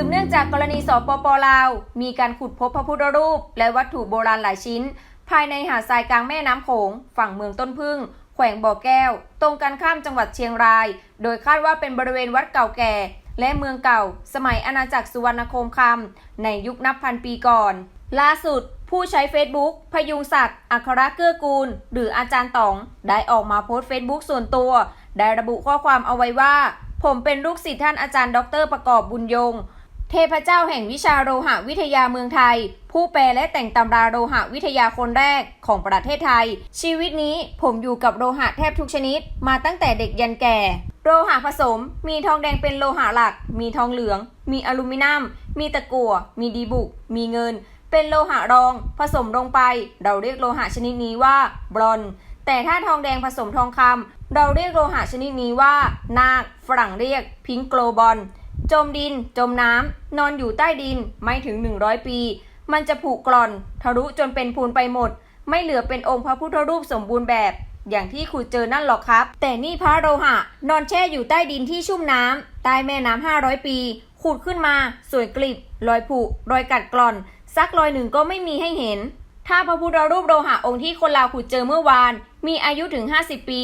ืบเนื่องจากกรณีสปปลาว มีการขุดพบพระพุทธรูป และวัตถุโบราณหลายชิ้น ภายในหาดทรายกลางแม่น้ำโขง ฝั่งเมืองต้นพึ่ง แขวงบ่อแก้ว ตรงกันข้ามจังหวัดเชียงราย โดยคาดว่าเป็นบริเวณวัดเก่าแก่ และเมืองเก่า สมัยอาณาจักรสุวรรณโคมคำในยุคนับพันปีก่อน ล่าสุดผู้ใช้ Facebook พยุงศักดิ์อัครเกื้อกูล หรืออาจารย์ต๋อง ได้ออกมาโพสต์ Facebook ส่วนตัว ได้ระบุข้อความเอาไว้ว่า ผมเป็นลูกศิษย์ท่านอาจารย์ ดรประกอบบุญยง เทพเจ้าแห่งวิชาโลหะวิทยาเมืองไทย ผู้แปลและแต่งตำราโลหะวิทยาคนแรกของประเทศไทย ชีวิตนี้ผมอยู่กับโลหะแทบทุกชนิด มาตั้งแต่เด็กยันแก่ โลหะผสม มีทองแดงเป็นโลหะหลัก มีทองเหลือง มีอลูมิเนียม มีตะกั่ว มีดีบุก มีเงิน เป็นโลหะรอง ผสมลงไป เราเรียกโลหะชนิดนี้ว่าบรอนแต่ถ้าทองแดงผสมทองคำเราเรียกโลหะชนิดนี้ว่า นาคฝรั่งเรียกพิงโกลบอล จมดิน จมน้ำ นอนอยู่ใต้ดิน ไม่ถึง 100 ปี มันจะผุกร่อน ทะลุจนเป็นพูนไปหมด ไม่เหลือเป็นองค์พระพุทธรูปสมบูรณ์แบบ อย่างที่ขุดเจอนั่นหรอกครับ แต่นี่พระโลหะ นอนแช่อยู่ใต้ดินที่ชุ่มน้ำใต้แม่น้ำ500 ปี ขุดขึ้นมา สวยกลิบรอยผุรอยกัดกร่อนสักรอยหนึ่งก็ไม่มีให้เห็น ถ้าพระพุทธรูปโลหะองค์ที่คนลาวขุดเจอเมื่อวาน มีอายุถึง 50 ปี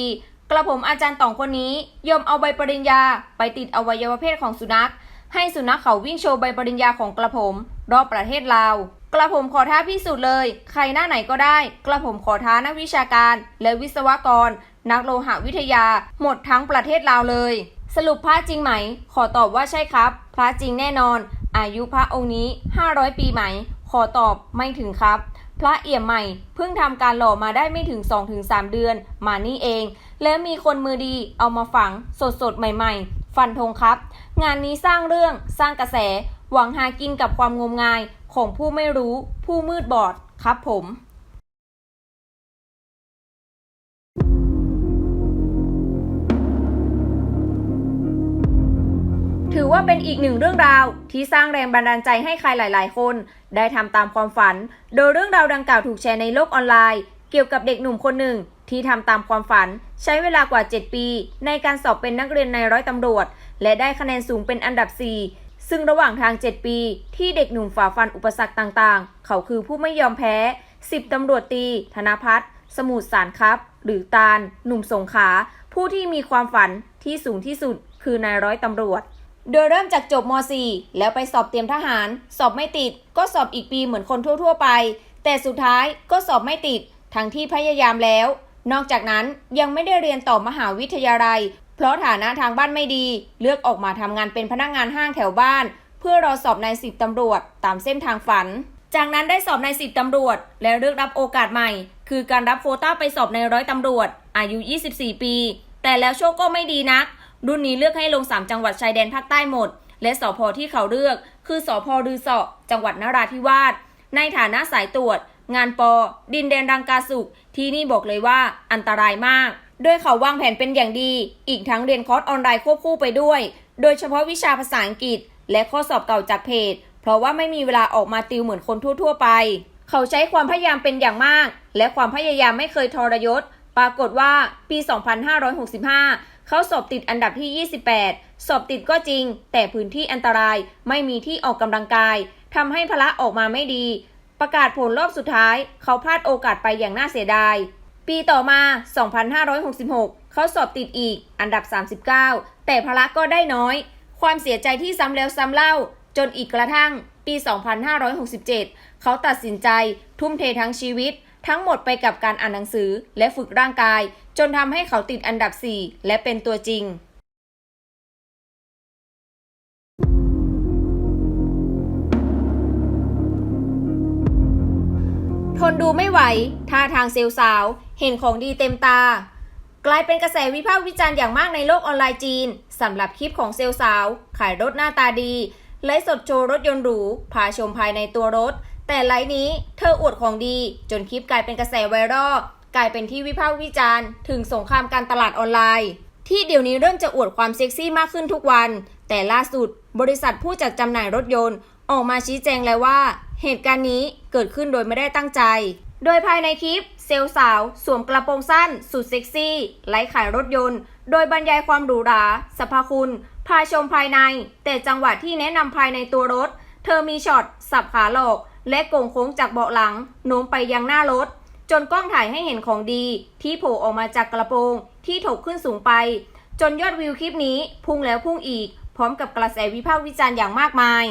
กระผมอาจารย์ต่องคนนี้ยอมเอาใบปริญญาไปติดอวัยวะเพศของสุนัข ให้สุนัขเขาวิ่งโชว์ใบปริญญาของกระผมรอบประเทศลาว กระผมขอท้าพิสูจน์เลย ใครหน้าไหนก็ได้ กระผมขอท้านักวิชาการ และวิศวกร นักโลหะวิทยา หมดทั้งประเทศลาวเลย สรุปพระจริงไหม ขอตอบว่าใช่ครับ พระจริงแน่นอน อายุพระองค์นี้ 500 ปีไหม ขอตอบไม่ถึงครับ พระเอี่ยมใหม่เพิ่งทำการหล่อมาได้ไม่ถึง 2-3 เดือน มานี่เอง และมีคนมือดีเอามาฝังสดๆ ใหม่ๆ ฟันธงครับ งานนี้สร้างเรื่องสร้างกระแส หวังหากินกับความงมงายของผู้ไม่รู้ผู้มืดบอดครับผม ว่าเป็นอีกหนึ่งเรื่องราวที่สร้างแรงบันดาลใจให้ใครหลาย ๆ คน ได้ทำตามความฝัน โดยเรื่องราวดังกล่าวถูกแชร์ในโลกออนไลน์ เกี่ยวกับเด็กหนุ่มคนหนึ่ง ที่ทำตามความฝัน ใช้เวลากว่า 7 ปี ในการสอบเป็นนักเรียนในร้อยตำรวจ และได้คะแนนสูงเป็นอันดับ 4 ซึ่งระหว่างทาง 7 ปี ที่เด็กหนุ่มฝ่าฟันอุปสรรคต่าง ๆ เขาคือผู้ไม่ยอมแพ้ 10ตำรวจตี ธนพัฒน์สมุทรสารครับ หรือตาล หนุ่มสงขา ผู้ที่มีความฝันที่สูงที่สุดคือนายร้อยตำรวจ โดยเริ่มจากจบม .4 แล้วไปสอบเตรียมทหาร สอบไม่ติด ก็สอบอีกปีเหมือนคนทั่ว ๆ ไป แต่สุดท้ายก็สอบไม่ติด ทั้งที่พยายามแล้ว นอกจากนั้นยังไม่ได้เรียนต่อมหาวิทยาลัย เพราะฐานะทางบ้านไม่ดี เลือกออกมาทำงานเป็นพนักงานห้างแถวบ้าน เพื่อรอสอบนายสิบตำรวจตามเส้นทางฝัน จากนั้นได้สอบนายสิบตำรวจ และเลือกรับโอกาสใหม่ คือการรับโคต้าไปสอบในร้อยตำรวจ อายุ 24 ปี แต่แล้วโชคก็ไม่ดีนัก รุ่นนี้เลือกให้ลง 3 จังหวัดชายแดนภาคใต้หมด และสพที่เขาเลือก คือสพรือเสาะจังหวัดนราธิวาส ในฐานะสายตรวจ งานปอ ดินแดนรังกาสุขที่นี่บอกเลยว่าอันตรายมาก โดยเขาวางแผนเป็นอย่างดี อีกทั้งเรียนคอร์สออนไลน์ควบคู่ไปด้วย โดยเฉพาะวิชาภาษาอังกฤษ และข้อสอบเก่าจากเพจ เพราะว่าไม่มีเวลาออกมาติวเหมือนคนทั่ว ๆ ไป เขาใช้ความพยายามเป็นอย่างมาก และความพยายามไม่เคยทรยศ ปรากฏว่าปี 2565 เขาสอบติดอันดับที่ 28 สอบติดก็จริง แต่พื้นที่อันตรายไม่มีที่ออกกำลังกายทำให้พละออกมาไม่ดี ประกาศผลรอบสุดท้าย เขาพลาดโอกาสไปอย่างน่าเสียดาย ปีต่อมา 2566 เขาสอบติดอีก อันดับ 39 แต่พละก็ได้น้อย ความเสียใจที่ซ้ำแล้วซ้ำเล่า จนอีกกระทั่ง ปี 2567 เขาตัดสินใจ ทุ่มเททั้งชีวิต ทั้งหมดไปกับการอ่านหนังสือและฝึกร่างกาย จนทำให้เขาติดอันดับ 4 และเป็นตัวจริงทนดูไม่ไหว ท่าทางเซลสาว เห็นของดีเต็มตา กลายเป็นกระแสวิพากษ์วิจารณ์อย่างมากในโลกออนไลน์จีนสำหรับคลิปของเซลสาว ขายรถหน้าตาดีไลฟ์สดโชว์รถยนต์หรู พาชมภายในตัวรถ แต่ไลฟ์นี้เธออวดของดี จนคลิปกลายเป็นกระแสไวรัล กลายเป็นที่วิพากษ์วิจารณ์ถึงสงครามการตลาดออนไลน์ ที่เดี๋ยวนี้เริ่มจะอวดความเซ็กซี่มากขึ้นทุกวัน แต่ล่าสุด บริษัทผู้จัดจำหน่ายรถยนต์ ออกมาชี้แจงแล้วว่า เหตุการณ์นี้เกิดขึ้นโดยไม่ได้ตั้งใจ โดยภายในคลิป เซลล์สาว สวมกระโปรงสั้น สุดเซ็กซี่ไลฟ์ขายรถยนต์ โดยบรรยายความหรูหราสรรพคุณพาชมภายใน แต่จังหวะที่แนะนำภายในตัวรถ เธอมีช็อตสับขาหลอกและโก่งโค้งจากเบาะหลังโน้มไปยังหน้ารถ จนกล้องถ่ายให้เห็นของดีที่โผล่ออกมาจากกระโปรงที่ถกขึ้นสูงไป จนยอดวิวคลิปนี้พุ่งแล้วพุ่งอีก พร้อมกับกระแสวิพากษ์วิจารณ์อย่างมากมาย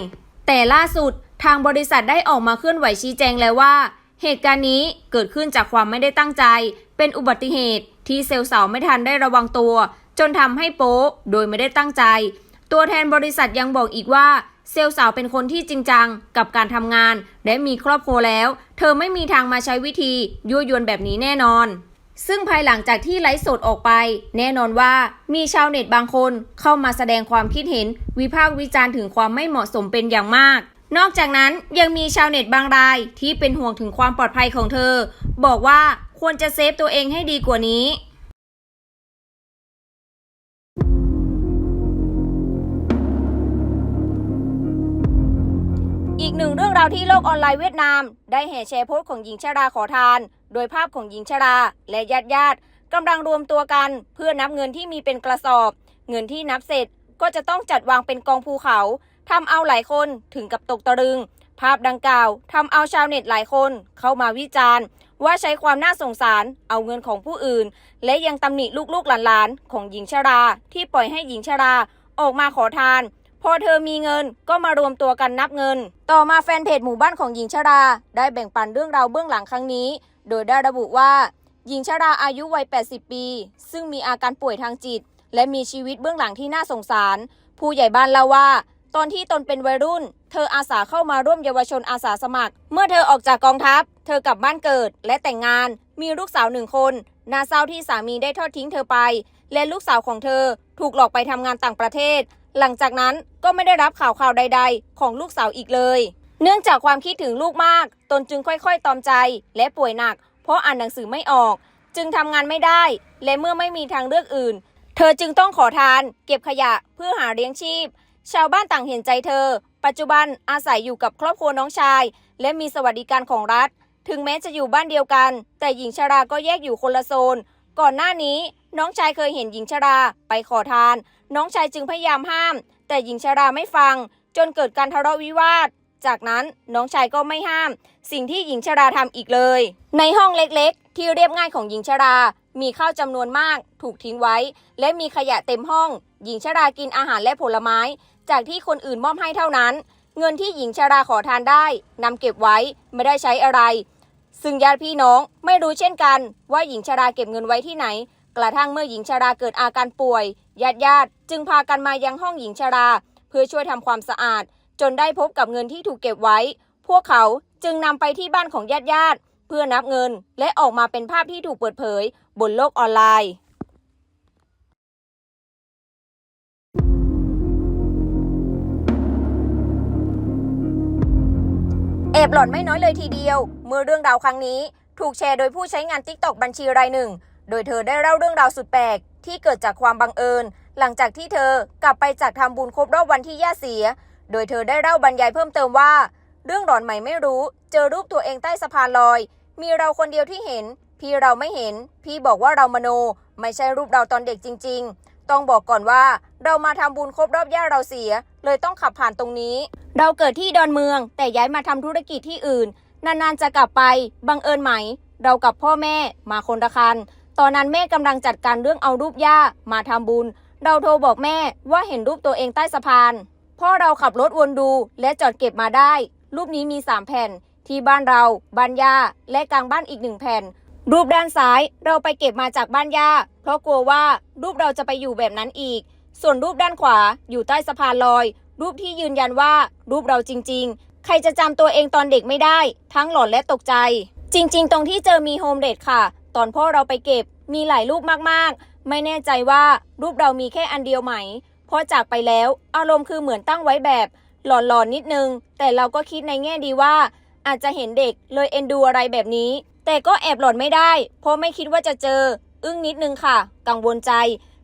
แต่ล่าสุดทางบริษัทได้ออกมาเคลื่อนไหวชี้แจงแล้วว่า เหตุการณ์นี้เกิดขึ้นจากความไม่ได้ตั้งใจ เป็นอุบัติเหตุที่เซลล์สาวไม่ทันได้ระวังตัว จนทำให้โป๊โดยไม่ได้ตั้งใจ ตัวแทนบริษัทยังบอกอีกว่า เซลสาวเป็นคนที่จริงจังกับการทำงาน และมีครอบครัวแล้ว เธอไม่มีทางมาใช้วิธียั่วยวนแบบนี้แน่นอน ซึ่งภายหลังจากที่ไลฟ์สดออกไป แน่นอนว่ามีชาวเน็ตบางคนเข้ามาแสดงความคิดเห็น วิพากษ์วิจารณ์ถึงความไม่เหมาะสมเป็นอย่างมากนอกจากนั้นยังมีชาวเน็ตบางรายที่เป็นห่วงถึงความปลอดภัยของเธอ บอกว่าควรจะเซฟตัวเองให้ดีกว่านี้ อีกหนึ่งเรื่องราวที่โลกออนไลน์เวียดนาม ได้แห่แชร์โพสต์ของหญิงชราขอทาน โดยภาพของหญิงชราและญาติญาติกำลังรวมตัวกัน เพื่อนับเงินที่มีเป็นกระสอบ เงินที่นับเสร็จก็จะต้องจัดวางเป็นกองภูเขาทำเอาหลายคนถึงกับตกตะลึง ภาพดังกล่าวทำเอาชาวเน็ตหลายคนเข้ามาวิจารณ์ ว่าใช้ความน่าสงสารเอาเงินของผู้อื่น และยังตำหนิลูกๆหลานๆของหญิงชรา ที่ปล่อยให้หญิงชราออกมาขอทาน พอเธอมีเงินก็มารวมตัวกันนับเงิน ต่อมาแฟนเพจหมู่บ้านของหญิงชรา ได้แบ่งปันเรื่องราวเบื้องหลังครั้งนี้ โดยได้ระบุว่า หญิงชราอายุวัย 80 ปี ซึ่งมีอาการป่วยทางจิต และมีชีวิตเบื้องหลังที่น่าสงสาร ผู้ใหญ่บ้านเล่าว่า ตอนที่ตนเป็นวัยรุ่น เธออาสาเข้ามาร่วมเยาวชนอาสาสมัคร เมื่อเธอออกจากกองทัพ เธอกลับบ้านเกิดและแต่งงาน มีลูกสาวหนึ่งคนน่าเศร้าที่สามีได้ทอดทิ้งเธอไป และลูกสาวของเธอถูกหลอกไปทำงานต่างประเทศ หลังจากนั้นก็ไม่ได้รับข่าวข่าวใด ๆ ของลูกสาวอีกเลย เนื่องจากความคิดถึงลูกมาก ตนจึงค่อยๆ ตอมใจและป่วยหนัก เพราะอ่านหนังสือไม่ออก จึงทำงานไม่ได้ และเมื่อไม่มีทางเลือกอื่น เธอจึงต้องขอทาน เก็บขยะเพื่อหาเลี้ยงชีพ ชาวบ้านต่างเห็นใจเธอ ปัจจุบันอาศัยอยู่กับครอบครัวน้องชาย และมีสวัสดิการของรัฐ ถึงแม้จะอยู่บ้านเดียวกัน แต่หญิงชราก็แยกอยู่คนละโซน ก่อนหน้านี้น้องชายเคยเห็นหญิงชราไปขอทาน น้องชายจึงพยายามห้าม แต่หญิงชราไม่ฟัง จนเกิดการทะเลาะวิวาท จากนั้นน้องชายก็ไม่ห้าม สิ่งที่หญิงชราทำอีกเลย ในห้องเล็กๆ ที่เรียบง่ายของหญิงชรา มีข้าวจำนวนมาก ถูกทิ้งไว้ และมีขยะเต็มห้อง หญิงชรากินอาหารและผลไม้ จากที่คนอื่นมอบให้เท่านั้น เงินที่หญิงชราขอทานได้นำเก็บไว้ไม่ได้ใช้อะไร ซึ่งญาติพี่น้องไม่รู้เช่นกัน ว่าหญิงชราเก็บเงินไว้ที่ไหน กระทั่งเมื่อหญิงชราเกิดอาการป่วยญาติญาติๆจึงพากันมายังห้องหญิงชรา เพื่อช่วยทำความสะอาด จนได้พบกับเงินที่ถูกเก็บไว้ พวกเขาจึงนำไปที่บ้านของญาติญาติๆเพื่อนับเงินและออกมาเป็นภาพที่ถูกเปิดเผย บนโลกออนไลน์ แอบหลอนไม่น้อยเลยทีเดียว เมื่อเรื่องราวครั้งนี้ ถูกแชร์โดยผู้ใช้งาน t ิ k t o k บัญชีรายหนึ่ง โดยเธอได้เล่าเรื่องราวสุดแปลก ที่เกิดจากความบังเอิญ หลังจากที่เธอกลับไปจากทำบุญครบรอบวันที่ย่าเสีย โดยเธอได้เล่าบรรยายเพิ่มเติมว่า เรื่องหลอนใหม่ไม่รู้ เจอรูปตัวเองใต้สะพานลอย มีเราคนเดียวที่เห็น พี่เราไม่เห็น พี่บอกว่าเรามโน ไม่ใช่รูปเราตอนเด็กจริง ๆ ต้องบอกก่อนว่า เรามาทำบุญครบรอบย่าเราเสีย เลยต้องขับผ่านตรงนี้ เราเกิดที่ดอนเมือง แต่ย้ายมาทำธุรกิจที่อื่น นานๆจะกลับไป บังเอิญไหม เรากับพ่อแม่มาคนละคัน ตอนนั้นแม่กำลังจัดการเรื่องเอารูปย่ามาทำบุญ เราโทรบอกแม่ว่าเห็นรูปตัวเองใต้สะพาน พ่อเราขับรถวนดูและจอดเก็บมาได้ รูปนี้มี 3 แผ่น ที่บ้านเรา บ้านย่า และกลางบ้านอีกหนึ่งแผ่น รูปด้านซ้ายเราไปเก็บมาจากบ้านย่า เพราะกลัวว่ารูปเราจะไปอยู่แบบนั้นอีก ส่วนรูปด้านขวาอยู่ใต้สะพานลอย รูปที่ยืนยันว่ารูปเราจริง ๆ ใครจะจำตัวเองตอนเด็กไม่ได้ ทั้งหลอนและตกใจ จริง ๆ ตรงที่เจอมีโฮมเดทค่ะ ตอนพ่อเราไปเก็บมีหลายรูปมากๆ ไม่แน่ใจว่ารูปเรามีแค่อันเดียวไหมพราะจากไปแล้ว อารมณ์คือเหมือนตั้งไว้แบบหลอนๆนนิดนึง แต่เราก็คิดในแง่ดีว่า อาจจะเห็นเด็กเลยเอ็นดูอะไรแบบนี้ แต่ก็แอบหลอนไม่ได้ เพราะไม่คิดว่าจะเจอ อึ้งนิดนึงค่ะ กังวลใจ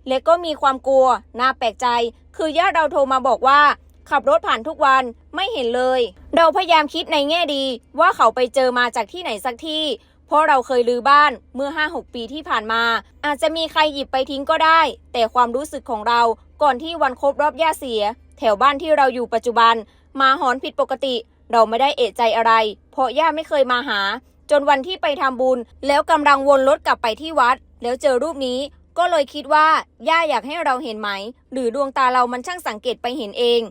และก็มีความกลัว น่าแปลกใจ คือญาติเราโทรมาบอกว่า ขับรถผ่านทุกวันไม่เห็นเลย เราพยายามคิดในแง่ดี ว่าเขาไปเจอมาจากที่ไหนสักที่ เพราะเราเคยลือบ้านเมื่อ 5-6 ปีที่ผ่านมา อาจจะมีใครหยิบไปทิ้งก็ได้ แต่ความรู้สึกของเราก่อนที่วันครบรอบย่าเสีย แถวบ้านที่เราอยู่ปัจจุบัน มาหอนผิดปกติ เราไม่ได้เอะใจอะไร เพราะย่าไม่เคยมาหา จนวันที่ไปทำบุญ แล้วกำลังวนรถกลับไปที่วัด แล้วเจอรูปนี้ ก็เลยคิดว่าย่าอยากให้เราเห็นไหม หรือดวงตาเรามันช่างสังเกตไปเห็นเอง